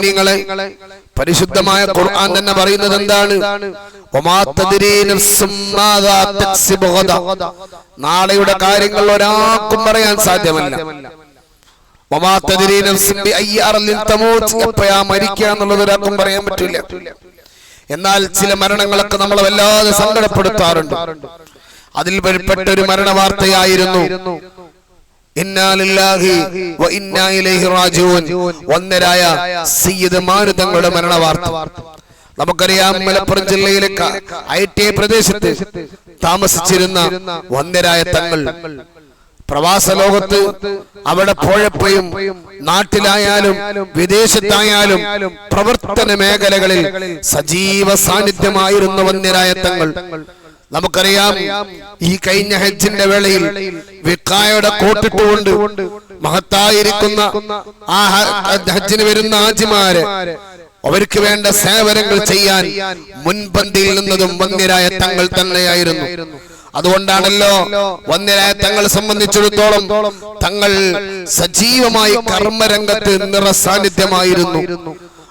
മുഅ്മിനീങ്ങളെ പരിശുദ്ധമായ ഖുർആൻ തന്നെ പറയുന്നത് എന്താണ്. നാളെയുടെ കാര്യങ്ങൾ ഒരാൾക്കും പറയാൻ സാധ്യമല്ല. എപ്പോഴാ മരിക്കുക എന്നുള്ളത് ഒരാൾക്കും പറയാൻ പറ്റില്ല. എന്നാൽ ചില മരണങ്ങളൊക്കെ നമ്മൾ വല്ലാതെ സങ്കടപ്പെടുത്താറുണ്ട്. അതിൽ പെട്ട ഒരു മരണ വാർത്തയായിരുന്നു ഒന്നരായ സയ്യിദ് മാരുതങ്ങളുടെ മരണ വാർത്ത നമുക്കറിയാം മലപ്പുറം ജില്ലയിലെ ഐ ടി ഐ പ്രദേശത്ത് താമസിച്ചിരുന്ന വന്ദരായ തങ്ങൾ. പ്രവാസ ലോകത്ത് അവിടെ പോയപ്പോഴും നാട്ടിലായാലും വിദേശത്തായാലും പ്രവർത്തന മേഖലകളിൽ സജീവ സാന്നിധ്യമായിരുന്ന വന്ദരായ തങ്ങൾ. നമുക്കറിയാം ഈ കഴിഞ്ഞ ഹജ്ജിന്റെ വേളയിൽ വിക്കായുടെ കോട്ടിട്ടുകൊണ്ട് മഹത്തായിരിക്കുന്ന ആ ഹജ്ജിന് വരുന്ന ആജിമാര് അവർക്ക് വേണ്ട സേവനങ്ങൾ ചെയ്യാൻ മുൻപന്തിയിൽ നിന്നതും വന്യരായ തങ്ങൾ തന്നെയായിരുന്നു. അതുകൊണ്ടാണല്ലോ വന്യരായ തങ്ങൾ സംബന്ധിച്ചിടത്തോളം തങ്ങൾ സജീവമായി കർമ്മരംഗത്ത് നിറ സാന്നിധ്യമായിരുന്നു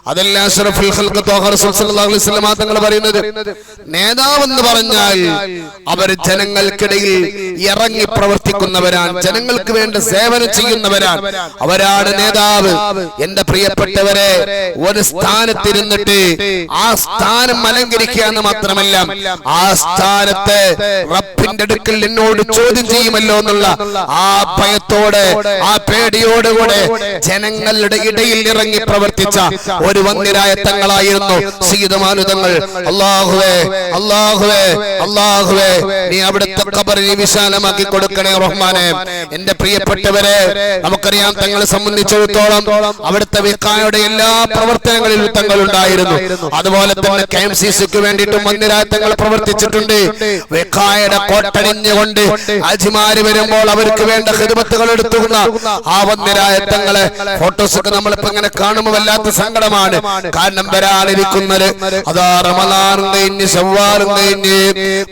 അതല്ല അഷ്റഫുൽ ഖൽഖ് ത്വാഹ റസൂൽ സല്ലല്ലാഹു അലൈഹി വസല്ലം തങ്ങൾ പറയുന്നത്. നേതാവെന്ന് പറഞ്ഞാൽ അവർ ജനങ്ങൾക്കിടയിൽ ഇറങ്ങി പ്രവർത്തിക്കുന്നവരാണ്. ജനങ്ങൾക്ക് വേണ്ട സേവനം ചെയ്യുന്നവരാണ്. അവരാണ് നേതാവ്. എന്റെ പ്രിയപ്പെട്ടവരെ ഒരു സ്ഥാനത്തിരുന്നിട്ട് ആ സ്ഥാനം അലങ്കരിക്കുക എന്ന് മാത്രമല്ല ആ സ്ഥാനത്തെ റബ്ബിന്റെ അടുക്കൽ എന്നോട് ചോദ്യം ചെയ്യുമല്ലോ എന്നുള്ള ആ ഭയത്തോടെ ആ പേടിയോടുകൂടെ ജനങ്ങളുടെ ഇടയിൽ ഇറങ്ങി പ്രവർത്തിച്ച ഒരു വന്യരായ തങ്ങളായിരുന്നു. സീതമാനുതങ്ങൾ അള്ളാഹുവേ അള്ളാഹുവേ അള്ളാഹുവേ നീ അവിടുത്തെ കബറിനെ വിശാലമാക്കി കൊടുക്കണേ റഹ്മാനെ. എന്റെ പ്രിയപ്പെട്ടവരെ നമുക്കറിയാം തങ്ങളെ സംബന്ധിച്ചിടത്തോളം അവിടുത്തെ വിക്കായുടെ എല്ലാ പ്രവർത്തനങ്ങളിലും തങ്ങൾ ഉണ്ടായിരുന്നു. അതുപോലെ തന്നെ കെ എം സി സിക്ക് വേണ്ടിയിട്ടും വന്യരായ തങ്ങൾ പ്രവർത്തിച്ചിട്ടുണ്ട്. വിക്കായുടെ കോട്ടണിഞ്ഞുകൊണ്ട് അജിമാര് വരുമ്പോൾ അവർക്ക് വേണ്ട ഹിദമത്തുകൾ എടുത്തുന്ന ആ വന്യരായ തങ്ങളെ. ഫോട്ടോസ് ഒക്കെ നമ്മളിപ്പോ ഇങ്ങനെ കാണുമ്പോൾ വല്ലാത്ത സങ്കടമാണ് കാരണം വരാനിരിക്കുന്നത്. അതാ റമദാനും കഴിഞ്ഞ് ശവ്വാലും കഴിഞ്ഞ്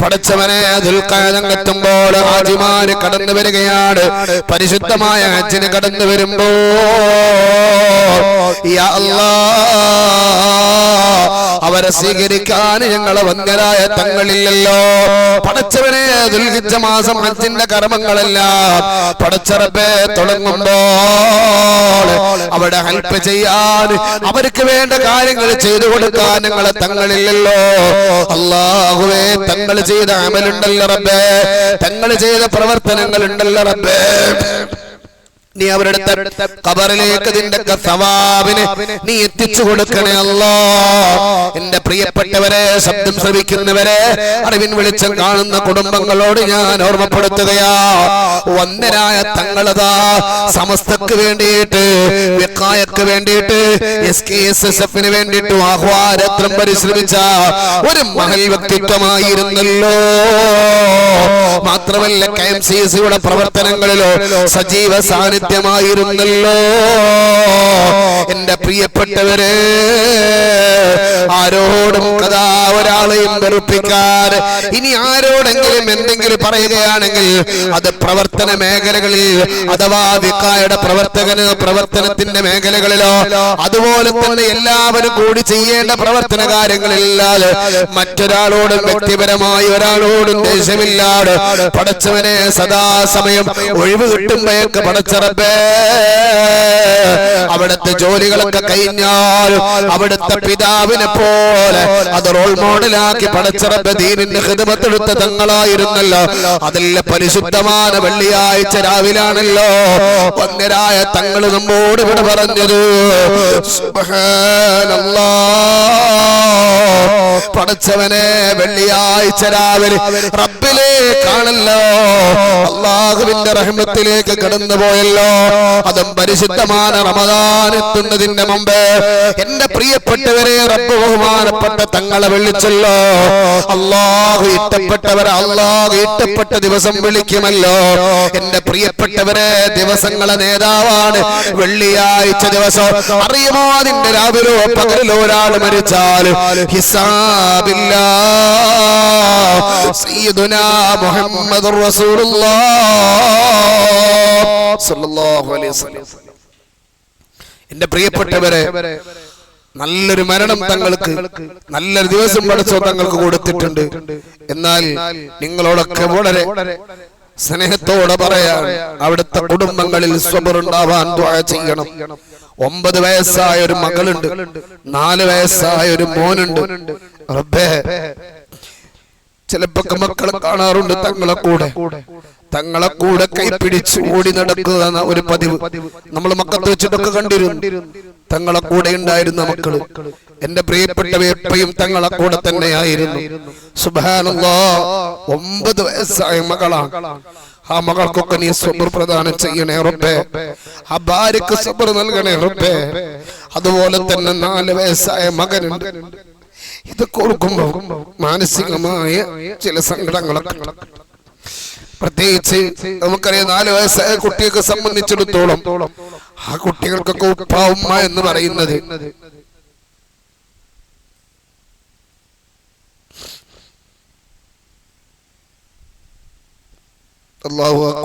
പടച്ചവനെ ദുൽഖാദങ്ങെത്തുമ്പോൾ ഹാജിമാര് കടന്നു വരികയാണ്. പരിശുദ്ധമായ അച്ഛന് കടന്നു വരുമ്പോ അവരെ സ്വീകരിക്കാൻ ഞങ്ങളെ വന്യരായ തങ്ങളില്ലല്ലോ. പടച്ചവനെ ദുൽഹിച്ച മാസം അച്ഛന്റെ കർമ്മങ്ങളെല്ലാം പടച്ചറപ്പേ തുടങ്ങുമ്പോൾ അവിടെ ഹെൽപ്പ് ചെയ്യാൻ അവർക്ക് വേണ്ട കാര്യങ്ങൾ ചെയ്തു കൊടുക്കാൻ ഞങ്ങളെ തങ്ങളില്ലല്ലോ. അള്ളാഹുവേ തങ്ങൾ ചെയ്ത അമലുണ്ടല്ലോ റബ്ബേ. തങ്ങൾ ചെയ്ത പ്രവർത്തനങ്ങൾ ഉണ്ടല്ലോ റബ്ബേ. നീ അവരുടെ കബറിലേക്ക് നിന്റെ സവാബിനെ നീ എത്തിച്ചു കൊടുക്കണേ അല്ലോ. എന്റെ പ്രിയപ്പെട്ടവരെ ശബ്ദം ശ്രമിക്കുന്നവരെ അറിവിൻ വെളിച്ചം കാണുന്ന കുടുംബങ്ങളോട് ഞാൻ ഓർമ്മപ്പെടുത്തുകയാ. വന്നരായ തങ്ങളതാ സമസ്തക്ക് വേണ്ടിയിട്ട് വെക്കായക്ക് വേണ്ടിയിട്ട് എസ് കെ എസ് എസ് എഫിന് വേണ്ടിയിട്ട് ആഹ്വാനത്രം പരിശ്രമിച്ച ഒരു മഹൽ വ്യക്തിത്വമായിരുന്നല്ലോ. മാത്രമല്ല കെ എം സി സിയുടെ പ്രവർത്തനങ്ങളിലോ സജീവ സാന്നിധ്യമായിരുന്നല്ലോ എന്റെ പ്രിയപ്പെട്ടവരെ ആരോടും കഥാ ഒരാളെയും വെറുപ്പിക്കാൻ ഇനി ആരോടെങ്കിലും എന്തെങ്കിലും പറയുകയാണെങ്കിൽ അത് പ്രവർത്തന മേഖലകളിൽ അഥവാ വിക്കായുടെ പ്രവർത്തകന് പ്രവർത്തനത്തിന്റെ മേഖലകളിലോ അതുപോലെ തന്നെ എല്ലാവരും കൂടി ചെയ്യേണ്ട പ്രവർത്തന കാര്യങ്ങളില്ലാതെ മറ്റൊരാളോടും വ്യക്തിപരമായി ഒരാളോടും ദേഷ്യമില്ലാതെ പടച്ചവനെ സദാസമയം ഒഴിവ് കിട്ടുമ്പോഴൊക്കെ അവിടുത്തെ ജോലികളൊക്കെ കഴിഞ്ഞാൽ അവിടുത്തെ പിതാവിനെ പോലെ അത് റോൾ മോഡലാക്കി പടച്ചറപ്പ ദീനിന്റെ ഹിതമത്തെടുത്ത തങ്ങളായിരുന്നല്ലോ. അതിലെ പരിശുദ്ധമായ വെള്ളിയാഴ്ച രാവിലാണല്ലോ. ഒന്നരായ തങ്ങൾ നമ്മോട് ഇവിടെ പറഞ്ഞത്. സുബ്ഹാനല്ലാഹ്. പടച്ചവനെ വെള്ളിയാഴ്ച രാവിലെ റബ്ബിലേക്കാണല്ലോ അള്ളാഹുവിന്റെ റഹ്മത്തിലേക്ക് കടന്നു പോയല്ലോ അതും പരിശുദ്ധമാണ് റമദാൻ എത്തുന്നതിന്റെ മുമ്പ് എന്റെ പ്രിയപ്പെട്ടവരെ റബ്ബ് ബഹുമാനപ്പെട്ട തങ്ങളെ വിളിച്ചല്ലോ. അള്ളാഹു ഇഷ്ടപ്പെട്ടവരെ അള്ളാഹു ഇഷ്ടപ്പെട്ട ദിവസം വിളിക്കുമല്ലോ. എന്റെ പ്രിയപ്പെട്ടവരെ ദിവസങ്ങളെ നേതാവാണ് വെള്ളിയാഴ്ച ദിവസം. അറിയുമോ അതിന്റെ രാവിലോ പകലിലോ ഒരാൾ മരിച്ചാൽ സ്വല്ലല്ലാഹു അലൈഹി വസല്ലം. എന്റെ പ്രിയപ്പെട്ടവരെ നല്ലൊരു മരണം തങ്ങൾക്ക് നല്ലൊരു ദിവസം പഠിച്ചോ തങ്ങൾക്ക് കൊടുത്തിട്ടുണ്ട്. എന്നാൽ നിങ്ങളോടൊക്കെ വളരെ സ്നേഹത്തോടെ പറയാൻ അവിടുത്തെ കുടുംബങ്ങളിൽ സ്വബറുണ്ടാവാൻ ചെയ്യണം. ഒമ്പത് വയസ്സായ ഒരു മകളുണ്ട് നാല് വയസ്സായ ഒരു മോനുണ്ട് റബ്ബേ ചിലപ്പോ മക്കളെ കാണാറുണ്ട് തങ്ങളെ കൂടെ. തങ്ങളെ കൂടെ. കൈ കൈപ്പിടിച്ച് ഓടി നടക്കുന്ന ഒരു പതിവ്. നമ്മൾ മക്കത്ത് വെച്ചിട്ടൊക്കെ കണ്ടിരുന്നു. തങ്ങളെ കൂടെ ഉണ്ടായിരുന്ന മക്കൾ. എന്റെ പ്രിയപ്പെട്ട എപ്പോഴും തങ്ങളെ കൂടെ തന്നെയായിരുന്നു സുബാനല്ലോ ഒമ്പത് വയസ്സായ മകളാണ് ആ മകൾക്കൊക്കെ നീ സ്വബർ പ്രദാനം ചെയ്യണേ റബ്ബേ. ആ ഭാര്യക്ക് സ്വബർ നൽകണേ റബ്ബേ. അതുപോലെ തന്നെ നാല് വയസ്സായ മകനുണ്ട്. ഇതൊക്കെ കൊടുക്കുമ്പോൾ മാനസികമായ ചില സങ്കടങ്ങളൊക്കെ. പ്രത്യേകിച്ച് നമുക്കറിയാം നാല് വയസ്സായ കുട്ടിയൊക്കെ സംബന്ധിച്ചിടത്തോളം ആ കുട്ടികൾക്കൊക്കെ ഉപ്പ ഉമ്മ എന്ന് പറയുന്നത്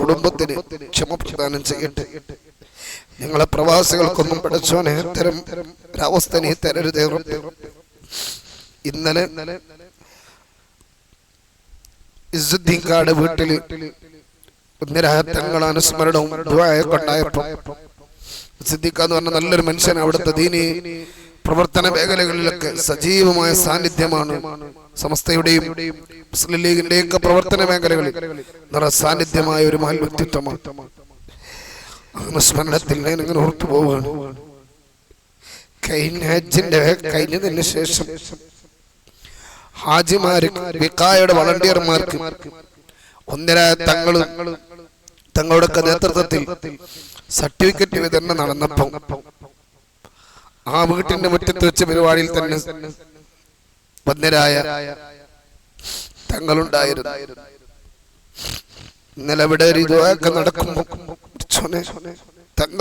കുടുംബത്തിന് ക്ഷമ പ്രദാനം ചെയ്യട്ടെ. ഞങ്ങളെ പ്രവാസികൾക്കൊന്നും പഠിച്ചോനെ തരം ഒരവസ്ഥ നീ തരരുതേ ഇന്നലെ ഇസുദ്ദീൻകാട് വീട്ടിൽ ഒന്നിരാഹത്തങ്ങൾ അനുസ്മരണവും ദുആയ ഉണ്ടായപ്പോ സിദ്ദീഖ് എന്ന് പറഞ്ഞ നല്ലൊരു മനുഷ്യൻ അവിടുത്തെ ദീനി. പ്രവർത്തന മേഖലകളിലൊക്കെ സജീവമായ സാന്നിധ്യമാണ് സമസ്തയുടെയും മുസ്ലിം ലീഗിന്റെയും ഒക്കെ പ്രവർത്തന മേഖലകളിൽ നിറ സാന്നിധ്യമായ ഒരു മഹൽ വ്യക്തിത്വമാണ്. സ്മരണത്തിൽ ഞാൻ ഇങ്ങനെ ഓർത്തു പോവുകയാണ് കഴിഞ്ഞ ഹജ്ജിന്റെ കഴിഞ്ഞതിന് ശേഷം ഹാജിമാർക്ക് വിക്കായുടെ വളണ്ടിയർമാർക്ക് ഒന്നര തങ്ങൾ തങ്ങളുടെ നേതൃത്വത്തിൽ സർട്ടിഫിക്കറ്റ് വിതരണം നടന്നപ്പോ ആ വീട്ടിന്റെ മുറ്റത്ത് വെച്ച പരിപാടിയിൽ തന്നെ വന്നരായ തങ്ങളുണ്ടായിരുന്നു. ഇന്നലെ ഇവിടെ ഒരു ഇതൊക്കെ നടക്കുമ്പോ തങ്ങൾ